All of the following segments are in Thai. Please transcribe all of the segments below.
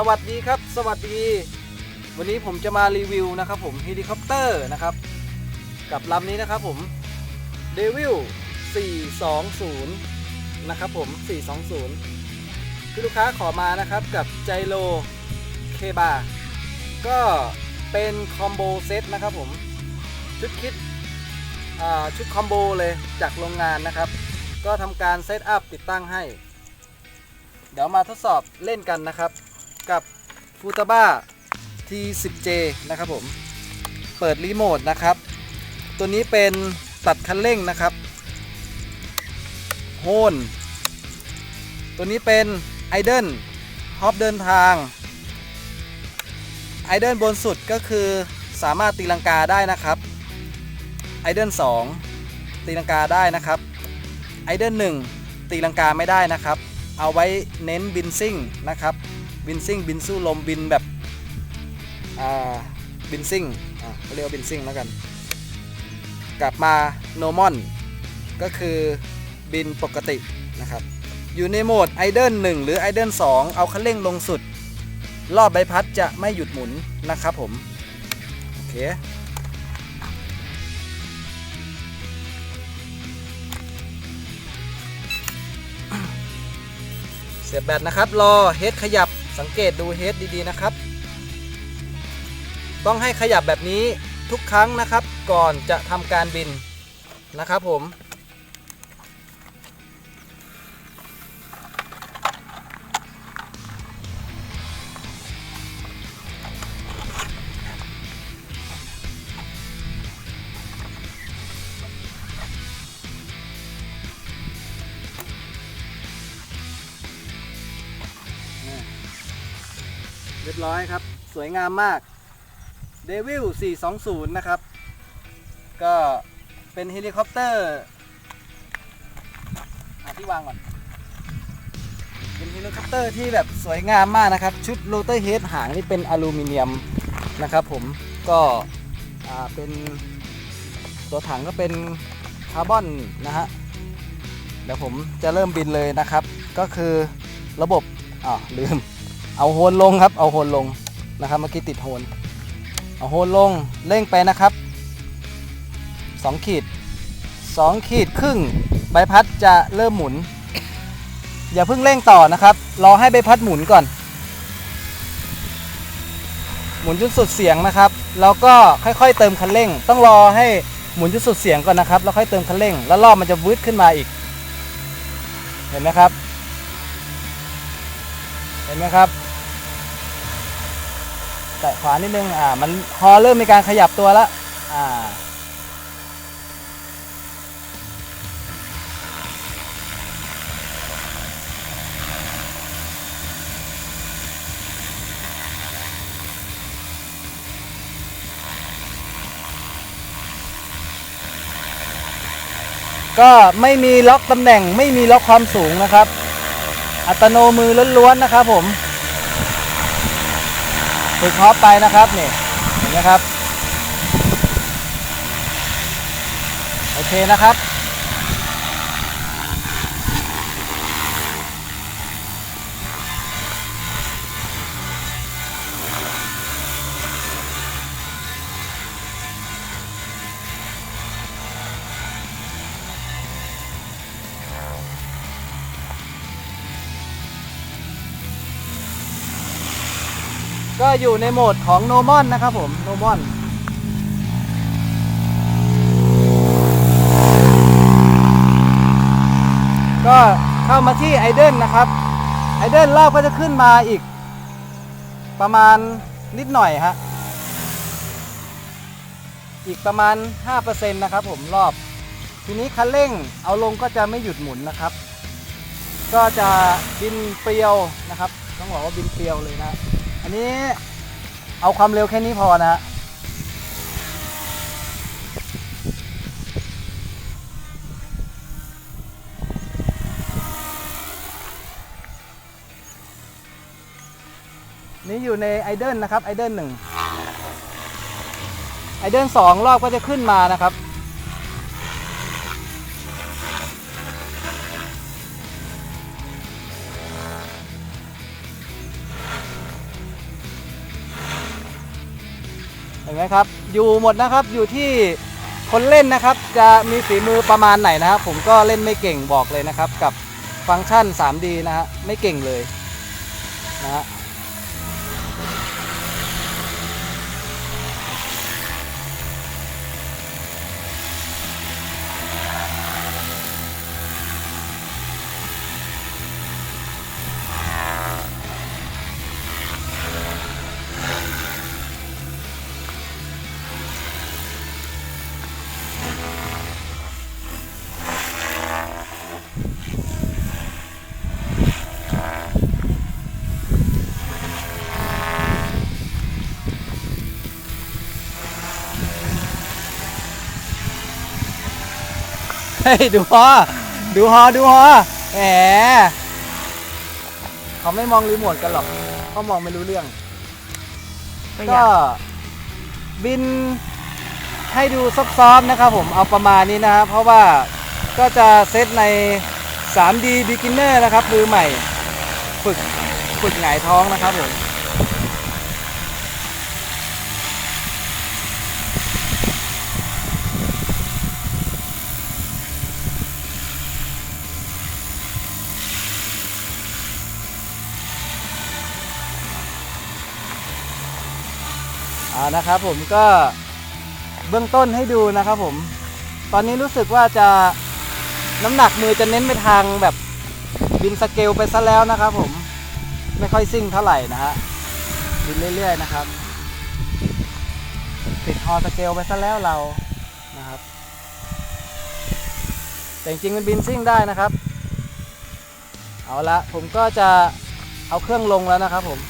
สวัสดีครับ สวัสดี วันนี้ผมจะมารีวิวนะครับผมเฮลิคอปเตอร์นะครับ กับลำนี้นะครับผม Devil 420 นะครับผม 420 คือลูกค้าขอมานะครับกับไจโ o เคบาก็เป็นคอมโบเซตนะครับผม ชุดคิดชุดคอมโบเลยจากโรงงานนะครับ ก็ทำการเซตอัพติดตั้งให้ เดี๋ยวมาทดสอบเล่นกันนะครับ กับฟูตาบ้า T10J นะครับผม เปิดรีโมทนะครับ ตัวนี้เป็นตัดคันเร่งนะครับโฮนตัวนี้เป็นไอเดนฮอปเดินทางไอเดนบนสุดก็คือสามารถตีลังกาได้นะครับไอเดน2ตีลังกาได้นะครับไอเดน1ตีลังกาไม่ได้นะครับ เอาไว้เน้นบินซิ่งนะครับ บินซิ่งบินสู้ลมบินแบบอ่าบินซิ่งอ่าเรียกว่าบินซิ่งแล้วกัน กลับมาโนมอนก็คือบินปกตินะครับ อยู่ในโหมดไอเดน1หรือไอเดน2เอาคันเร่งลงสุด รอบใบพัดจะไม่หยุดหมุนนะครับผม โอเคเสียบแบตนะครับ รอเฮดขยับ สังเกตดูเฮดดีๆนะครับ ต้องให้ขยับแบบนี้ทุกครั้งนะครับ ก่อนจะทำการบินนะครับผม รียบร้อยครับ สวยงามมาก Devil 420 นะครับ ก็เป็นเฮลิคอปเตอร์หาที่วางก่อน เป็นเฮลิคอปเตอร์ที่แบบสวยงามมากนะครับ ชุดโรเตอร์เฮดหางนี่เป็นอลูมิเนียมนะครับผมก็เป็นตัวถังก็เป็นคาร์บอนนะฮะ เดี๋ยวผมจะเริ่มบินเลยนะครับ ก็คือระบบอ่าลืม เอาโฮนลงครับ เอาโฮนลงนะครับเมื่อกี้ติดโฮนเอาโฮนลงเร่งไปนะครับ 2 ขีด 2 ขีดครึ่งใบพัดจะเริ่มหมุน อย่าเพิ่งเร่งต่อนะครับ รอให้ใบพัดหมุนก่อน หมุนจนสุดเสียงนะครับแล้วก็ค่อยๆ เติมคันเร่ง ต้องรอให้หมุนจนสุดเสียงก่อนนะครับแล้วค่อยเติมคันเร่ง แล้วรอบมันจะวืดขึ้นมาอีก เห็นไหมครับ เห็นไหมครับ แตะขวานิดนึงอ่ามันฮอเริ่มมีการขยับตัวแล้วอ่าก็ไม่มีล็อกตำแหน่งไม่มีล็อกความสูงนะครับ อัตโนมือล้วนๆนะครับผม ฝึกฮอปไปนะครับนี่เห็นไหมครับ โอเคนะครับ ก็อยู่ในโหมดของโนมอนนะครับผมโนมอนก็เข้ามาที่ไอเดนนะครับไอเดนรอบก็จะขึ้นมาอีก ประมาณนิดหน่อยฮะอีกประมาณ 5%นะครับผมรอบ ทีนี้คันเร่งเอาลงก็จะไม่หยุดหมุนนะครับ ก็จะบินเปรียวนะครับ ต้องบอกว่าบินเปรียวเลยนะ อันนี้เอาความเร็วแค่นี้พอนะฮะนี่อยู่ในไอเดิลนะครับไอเดิลหนึ่งไอเดิลสองรอบก็จะขึ้นมานะครับ ห็นไหมครับ อยู่หมดนะครับอยู่ที่คนเล่นนะครับ จะมีฝีมือประมาณไหนนะครับ ผมก็เล่นไม่เก่งบอกเลยนะครับ กับฟังก์ชัน 3D นะฮะไม่เก่งเลยนะฮะ เฮ้ยดูฮอดูฮอดูฮอแหมเขาไม่มองรีโมทกันหรอกเขามองไม่รู้เรื่อง ไม่อก็ยากบินให้ดูซอฟๆนะครับผมเอาประมาณนี้นะครับ เพราะว่าก็จะเซตใน 3D beginner นะครับมือใหม่ ฝึกฝึกหงายท้องนะครับผม อ่านะครับผมก็เบื้องต้นให้ดูนะครับผม ตอนนี้รู้สึกว่าจะน้ำหนักมือจะเน้นไปทางแบบบินสเกลไปซะแล้วนะครับผมไม่ค่อยซิ่งเท่าไหร่นะฮะบินเรื่อยๆนะครับ ติดฮอสเกลไปซะแล้วเรานะครับ แต่จริงๆมันบินซิ่งได้นะครับ เอาละผมก็จะเอาเครื่องลงแล้วนะครับผม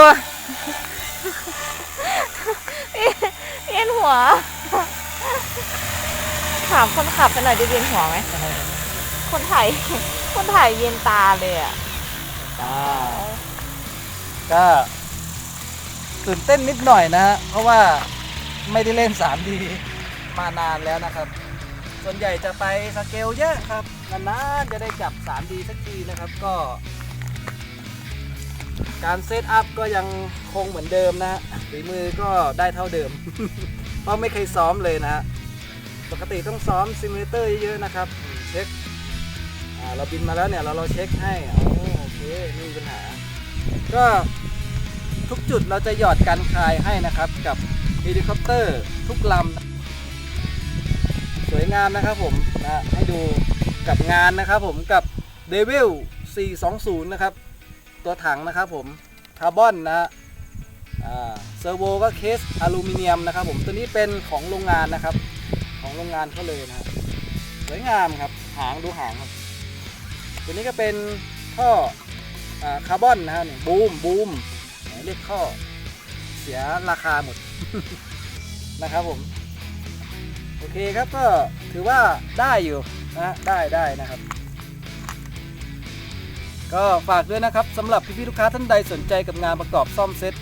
โอ้ยเวียนหัว ถามคนขับกันหน่อยจะเวียนหัวไหม คนถ่าย คนถ่ายเวียนตาเลยอะ อ่าก็ตื่นเต้นนิดหน่อยนะฮะ เพราะว่าไม่ได้เล่น 3D มานานแล้วนะครับ ส่วนใหญ่จะไปสเกลเยอะครับ นานๆจะได้จับ 3D สักทีนะครับ ก็ การเซตอัพก็ยังคงเหมือนเดิมนะฮะฝีมือก็ได้เท่าเดิม เพราะไม่เคยซ้อมเลยนะฮะปกติต้องซ้อมซิมูเลเตอร์เยอะๆนะครับ เช็คเราบินมาแล้วเนี่ยเราเราเช็คให้โอเคไม่มีปัญหา ก็ทุกจุดเราจะหยอดกันคลายให้นะครับ กับเฮลิคอปเตอร์ทุกลำสวยงามนะครับผมนะให้ดูกับงานนะครับผมกับ Devil 420 นะครับ ตัวถังนะครับผมคาร์บอนนะเซอร์โวก็เคสอลูมิเนียมนะครับผมตัวนี้เป็นของโรงงานนะครับ ของโรงงานเขาเลยนะครับสวยงามครับหางดูหางครับตัวนี้ก็เป็นท่อคาร์บอนนะฮะบูมบูมเรียกท่อเสียราคาหมดนะครับผมโอเคครับก็ถือว่าได้อยู่นะได้ได้นะครับ ก็ฝากด้วยนะครับสำหรับพี่ๆลูกค้าท่านใดสนใจกับงานประกอบซ่อมเซ็ต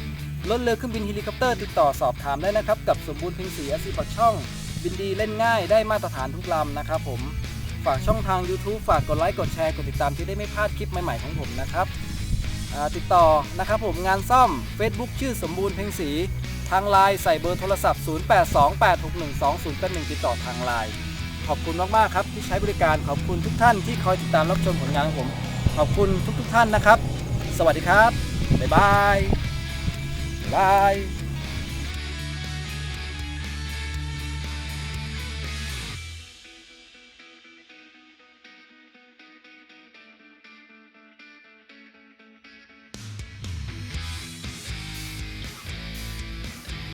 รถเรือเครื่องบินเฮลิคอปเตอร์ติดต่อสอบถามได้นะครับ กับสมบูรณ์เพ็งศรีอาซีปักช่อง บินดีเล่นง่ายได้มาตรฐานทุกลำนะครับผมฝากช่องทาง YouTube ฝากกดไลค์กดแชร์กดติดตามที่ได้ไม่พลาดคลิปใหม่ๆของผมนะครับติดต่อนะครับผมงานซ่อม Facebook ชื่อสมบูรณ์เพ็งศรีทางไลน์ใส่เบอร์โทรศัพท์ 0828612081 ติดต่อทางไลน์ขอบคุณมากๆครับที่ใช้บริการขอบคุณทุกท่านที่คอยติดตามรับชมผลงานของผม ขอบคุณทุกๆท่านนะครับ สวัสดีครับ บ๊ายบาย บ๊ายบาย